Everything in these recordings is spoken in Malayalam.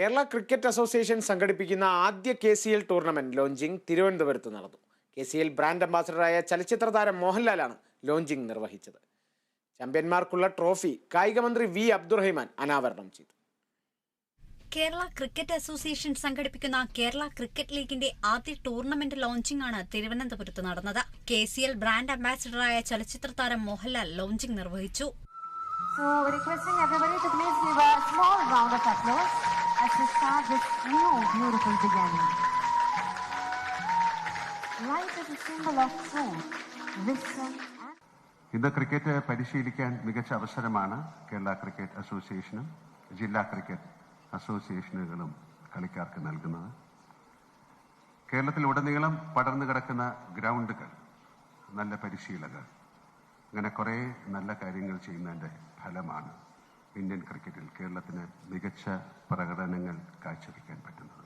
കേരള ക്രിക്കറ്റ് അസോസിയേഷൻ സംഘടിപ്പിക്കുന്ന ആദ്യ K C L tournament launching തിരുവനന്തപുരത്ത് നടന്നു. കെ സി എൽ ബ്രാൻഡ് അംബാസഡറായ ചലച്ചിത്ര താരം മോഹൻലാലാണ് ലോഞ്ചിങ് നിർവഹിച്ചത്. ചാമ്പ്യന്മാർക്കുള്ള ട്രോഫി കായികമന്ത്രി വി അബ്ദുറഹിമാൻ അനാവരണം ചെയ്തു. കേരള ക്രിക്കറ്റ് അസോസിയേഷൻ സംഘടിപ്പിക്കുന്ന കേരള ക്രിക്കറ്റ് ലീഗിന്റെ ആദ്യ ടൂർണമെന്റ് ലോഞ്ചിംഗ് ആണ് തിരുവനന്തപുരത്ത് നടന്നത്. കെ സി എൽ ബ്രാൻഡ് അംബാസിഡറായ ചലച്ചിത്ര താരം മോഹൻലാൽ ലോഞ്ചിംഗ് നിർവഹിച്ചു. So, requesting everybody to please give a small round of applause. As we start this new beautiful beginning. Life is a symbol of truth, wisdom, ഇന്ന് ക്രിക്കറ്റ് പരിശീലിക്കാൻ മികച്ച അവസരമാണ് കേരള ക്രിക്കറ്റ് അസോസിയേഷനും ജില്ലാ ക്രിക്കറ്റ് അസോസിയേഷനുകളും കളിക്കാർക്ക് നൽകുന്നത് കേരളത്തിലുടനീളം പടർന്നു കിടക്കുന്ന ഗ്രൗണ്ടുകൾ നല്ല പരിശീലകർ അങ്ങനെ കുറേ നല്ല കാര്യങ്ങൾ ചെയ്യുന്നതിന്റെ ഫലമാണ് ഇന്ത്യൻ ക്രിക്കറ്റിൽ കേരളത്തിന് മികച്ച പ്രകടനങ്ങൾ കാഴ്ചവെക്കാൻ പറ്റുന്നത്.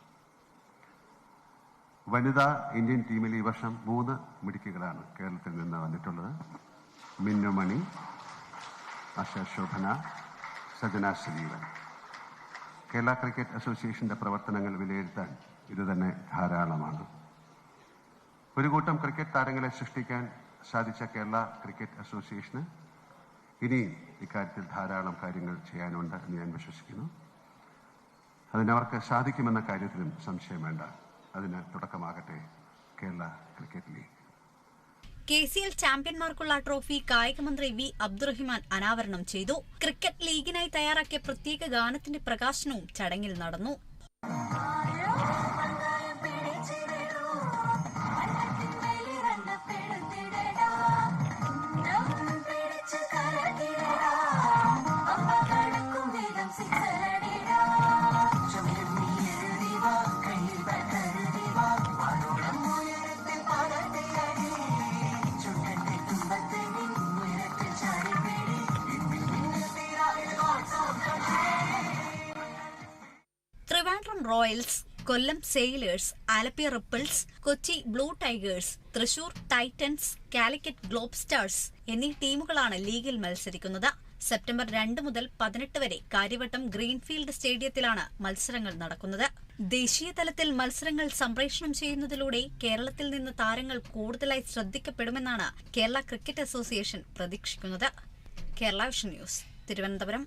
വനിതാ ഇന്ത്യൻ ടീമിൽ ഈ വർഷം മൂന്ന് മിടുക്കികളാണ് കേരളത്തിൽ നിന്ന് വന്നിട്ടുള്ളത്. മിന്നുമണി അശോഭന ശോഭന സജന ശ്രീവൻ കേരള ക്രിക്കറ്റ് അസോസിയേഷന്റെ പ്രവർത്തനങ്ങൾ വിലയിരുത്താൻ ഇത് തന്നെ ധാരാളമാണ്. ഒരു കൂട്ടം ക്രിക്കറ്റ് താരങ്ങളെ സൃഷ്ടിക്കാൻ സാധിച്ച കേരള ക്രിക്കറ്റ് അസോസിയേഷന് ഇനിയും ഇക്കാര്യത്തിൽ ധാരാളം കാര്യങ്ങൾ ചെയ്യാനുണ്ട് എന്ന് ഞാൻ വിശ്വസിക്കുന്നു. അതിനവർക്ക് സാധിക്കുമെന്ന കാര്യത്തിലും സംശയം വേണ്ട. അതിന് തുടക്കമാകട്ടെ. Kerala cricket league. K C L ചാമ്പ്യന്മാർക്കുള്ള trophy കായികമന്ത്രി വി അബ്ദുറഹിമാൻ അനാവരണം ചെയ്തു. ക്രിക്കറ്റ് ലീഗിനായി തയ്യാറാക്കിയ പ്രത്യേക ഗാനത്തിന്റെ പ്രകാശനവും ചടങ്ങിൽ നടന്നു. Royals Kollam Sailors Alleppey Ripples Kochi Blue Tigers Thrissur Titans Calicut Globe Stars എന്നീ ടീമുകളാണ് ലീഗിൽ മത്സരിക്കുന്നത്. സെപ്റ്റംബർ രണ്ട് മുതൽ പതിനെട്ട് വരെ കാര്യവട്ടം ഗ്രീൻഫീൽഡ് സ്റ്റേഡിയത്തിലാണ് മത്സരങ്ങൾ നടക്കുന്നത്. ദേശീയ തലത്തിൽ മത്സരങ്ങൾ സംപ്രേഷണം ചെയ്യുന്നതിലൂടെ കേരളത്തിൽ നിന്ന് താരങ്ങൾ കൂടുതലായി ശ്രദ്ധിക്കപ്പെടുമെന്നാണ് കേരള ക്രിക്കറ്റ് അസോസിയേഷൻ പ്രതീക്ഷിക്കുന്നത്. Kerala vision news Thiruvananthapuram.